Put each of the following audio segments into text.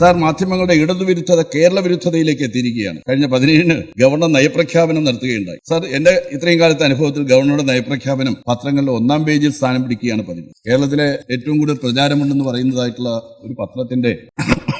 Sir മാധ്യമങ്ങളുടെ ഇടതുവിരുദ്ധത കേരള വിരുദ്ധതയിലേക്ക് എത്തിയിരിക്കുകയാണ്. കഴിഞ്ഞ പതിനേഴിന് ഗവർണർ നയപ്രഖ്യാപനം നടത്തുകയുണ്ടായി. സർ എന്റെ ഇത്രയും കാലത്തെ അനുഭവത്തിൽ ഗവർണറുടെ നയപ്രഖ്യാപനം പത്രങ്ങളിലെ ഒന്നാം പേജിൽ സ്ഥാനം പിടിക്കുകയാണ് പതിവ്. കേരളത്തിലെ ഏറ്റവും കൂടുതൽ പ്രചാരമുണ്ടെന്ന് പറയുന്നതായിട്ടുള്ള ഒരു പത്രത്തിന്റെ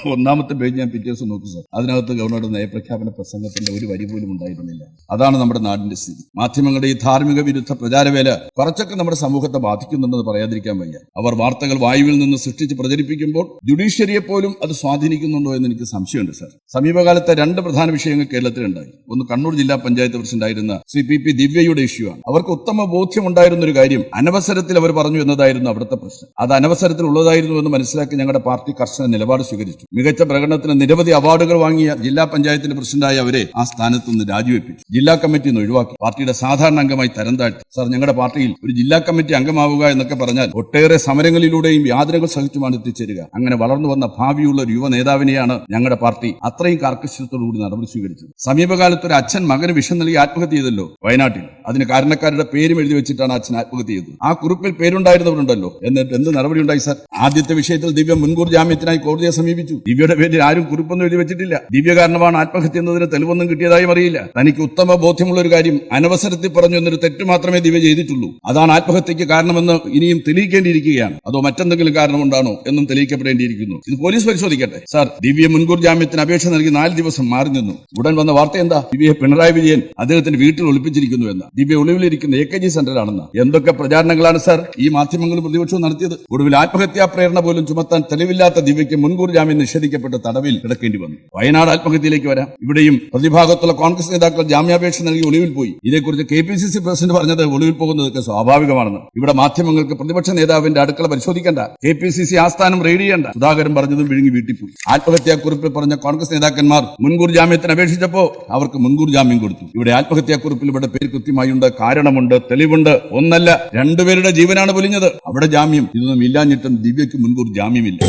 ഒന്നാമത്തെ പേജ് ഞാൻ പിറ്റേ ദിവസം നോക്കി സാർ. അതിനകത്ത് ഗവർണറുടെ നയപ്രഖ്യാപന പ്രസംഗത്തിന്റെ ഒരു വരി പോലും ഉണ്ടായിരുന്നില്ല. അതാണ് നമ്മുടെ നാടിന്റെ സ്ഥിതി. മാധ്യമങ്ങളുടെ ഈ ധാർമ്മിക വിരുദ്ധ പ്രചാരവേല കുറച്ചൊക്കെ നമ്മുടെ സമൂഹത്തെ ബാധിക്കുന്നുണ്ടെന്ന് പറയാതിരിക്കാൻ വയ്യ. അവർ വാർത്തകൾ വായുവിൽ നിന്ന് സൃഷ്ടിച്ച് പ്രചരിപ്പിക്കുമ്പോൾ ജുഡീഷ്യറിയെ പോലും അത് സ്വാധീനിക്കുന്നുണ്ടോ എന്ന് എനിക്ക് സംശയമുണ്ട് സാർ. സമീപകാലത്തെ രണ്ട് പ്രധാന വിഷയങ്ങൾ കേരളത്തിലുണ്ടായി. ഒന്ന് കണ്ണൂർ ജില്ലാ പഞ്ചായത്ത് പ്രസിഡന്റായിരുന്ന ശ്രീ പി പി ദിവ്യയുടെ ഇഷ്യൂ ആണ്. അവർക്ക് ഉത്തമ ബോധ്യം ഉണ്ടായിരുന്ന ഒരു കാര്യം അനവസരത്തിൽ അവർ പറഞ്ഞു എന്നതായിരുന്നു അവിടുത്തെ പ്രശ്നം. അത് അനവസരത്തിൽ ഉള്ളതായിരുന്നു എന്ന് മനസ്സിലാക്കി ഞങ്ങളുടെ പാർട്ടി കർശന നിലപാട് സ്വീകരിച്ചു. മികച്ച പ്രകടനത്തിന് നിരവധി അവാർഡുകൾ വാങ്ങിയ ജില്ലാ പഞ്ചായത്തിന്റെ പ്രസിഡന്റായ അവരെ ആ സ്ഥാനത്ത് നിന്ന് രാജിവെപ്പിച്ചു. ജില്ലാ കമ്മിറ്റി നിന്ന് ഒഴിവാക്കി. പാർട്ടിയുടെ സാധാരണ അംഗമായി തരം താഴ്ത്തി. സാർ ഞങ്ങളുടെ പാർട്ടിയിൽ ഒരു ജില്ലാ കമ്മിറ്റി അംഗമാവുക എന്നൊക്കെ പറഞ്ഞാൽ ഒട്ടേറെ സമരങ്ങളിലൂടെയും യാതനകൾ സഹിച്ചുമാണ് എത്തിച്ചേരുക. അങ്ങനെ വളർന്നു വന്ന ഭാവിയുള്ള ഒരു യുവ നേതാവിനെയാണ് ഞങ്ങളുടെ പാർട്ടി അത്രയും കാർക്കശ്യത്തോടുകൂടി നടപടി സ്വീകരിച്ചത്. സമീപകാലത്ത് ഒരു അച്ഛൻ മകന് വിഷം നൽകി ആത്മഹത്യ ചെയ്തല്ലോ വയനാട്ടിൽ. അതിന് കാരണക്കാരുടെ പേരും എഴുതി വെച്ചിട്ടാണ് അച്ഛൻ ആത്മഹത്യ ചെയ്തത്. ആ കുറിപ്പിൽ പേരുണ്ടായിരുന്നവരുണ്ടല്ലോ. എന്നിട്ട് എന്ത് നടപടി ഉണ്ടായി സാർ? ആദ്യത്തെ വിഷയത്തിൽ ദിവ്യം മുൻകൂർ ജാമ്യത്തിനായി കോടതിയെ സമീപിച്ചു. ദിവ്യയുടെ പേരിൽ ആരും കുറിപ്പൊന്നും എഴുതി വെച്ചിട്ടില്ല. ദിവ്യ കാരണമാണ് ആത്മഹത്യ എന്നതിന് തെളിവൊന്നും കിട്ടിയതായും അറിയില്ല. തനിക്ക് ഉത്തമ ബോധ്യമുള്ള ഒരു കാര്യം അനവസരത്തിൽ പറഞ്ഞു എന്നൊരു തെറ്റ് മാത്രമേ ദിവ്യ ചെയ്തിട്ടുള്ളൂ. അതാണ് ആത്മഹത്യക്ക് കാരണമെന്ന് ഇനിയും തെളിയിക്കേണ്ടിയിരിക്കുകയാണ്. അതോ മറ്റെന്തെങ്കിലും കാരണമുണ്ടാണോ എന്നും തെളിയിക്കപ്പെടേണ്ടിയിരിക്കുന്നു. ഇത് പോലീസ് പരിശോധിക്കട്ടെ. സാർ ദിവ്യ മുൻകൂർ ജാമ്യത്തിന് അപേക്ഷ നൽകി നാല് ദിവസം മാറി നിന്നു. ഉടൻ വന്ന വാർത്ത എന്താ? ദിവ്യയെ പിണറായി വിജയൻ അദ്ദേഹത്തിന്റെ വീട്ടിൽ ഒളിപ്പിച്ചിരിക്കുന്നു എന്ന. ദിവ്യ ഒളിവിലിരിക്കുന്ന എ കെ ജി സെന്ററിലാണെന്ന്. എന്തൊക്കെ പ്രചാരണങ്ങളാണ് സാർ ഈ മാധ്യമങ്ങളും പ്രതിപക്ഷവും നടത്തിയത്? ഒടുവിൽ ആത്മഹത്യാ പ്രേരണ പോലും ചുമത്താൻ തെളിവില്ലാത്ത ദിവ്യയ്ക്ക് മുൻകൂർ ജാമ്യം നിഷേധിക്കപ്പെട്ട് തടവിൽ കിടക്കേണ്ടി വന്നു. വയനാട് ആത്മഹത്യയിലേക്ക് വരാം. ഇവിടെയും പ്രതിഭാഗത്തുള്ള കോൺഗ്രസ് നേതാക്കൾ ജാമ്യാപേക്ഷ നൽകി ഒളിവിൽ പോയി. ഇതേക്കുറിച്ച് K P C C president പറഞ്ഞത് ഒളിവിൽ പോകുന്നതൊക്കെ സ്വാഭാവികമാണെന്ന്. ഇവിടെ മാധ്യമങ്ങൾക്ക് പ്രതിപക്ഷ നേതാവിന്റെ അടുക്കള പരിശോധിക്കേണ്ട. കെ പി സി സി ആസ്ഥാനം റെയ്ഡ് ചെയ്യേണ്ട. സുധാകരൻ പറഞ്ഞതും വിഴുങ്ങി വീട്ടിൽ പോയി ആത്മഹത്യാക്കുറിപ്പിൽ പറഞ്ഞ കോൺഗ്രസ് നേതാക്കന്മാർ മുൻകൂർ ജാമ്യത്തിന് അപേക്ഷിച്ചപ്പോ അവർക്ക് മുൻകൂർ ജാമ്യം കൊടുത്തു. ഇവിടെ ആത്മഹത്യാക്കുറിപ്പിൽ ഇവിടെ പേര് കൃത്യമായുണ്ട് കാരണമുണ്ട് തെളിവുണ്ട്. ഒന്നല്ല രണ്ടുപേരുടെ ജീവനാണ് പൊലിഞ്ഞത്. അവിടെ ജാമ്യം ഇതൊന്നും ഇല്ലാഞ്ഞിട്ടും ദിവ്യയ്ക്ക് മുൻകൂർ ജാമ്യമില്ല.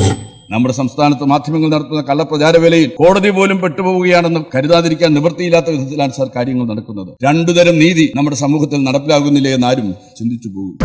നമ്മുടെ സംസ്ഥാനത്ത് മാധ്യമങ്ങൾ നടത്തുന്ന കള്ളപ്രചാരവേലയിൽ കോടതി പോലും പെട്ടുപോവുകയാണെന്ന് കരുതാതിരിക്കാൻ നിവൃത്തിയില്ലാത്ത വിധത്തിലാണ് സർ കാര്യങ്ങൾ നടക്കുന്നത്. രണ്ടുതരം നീതി നമ്മുടെ സമൂഹത്തിൽ നടപ്പിലാകുന്നില്ലേ എന്നാരും ചിന്തിച്ചു പോകും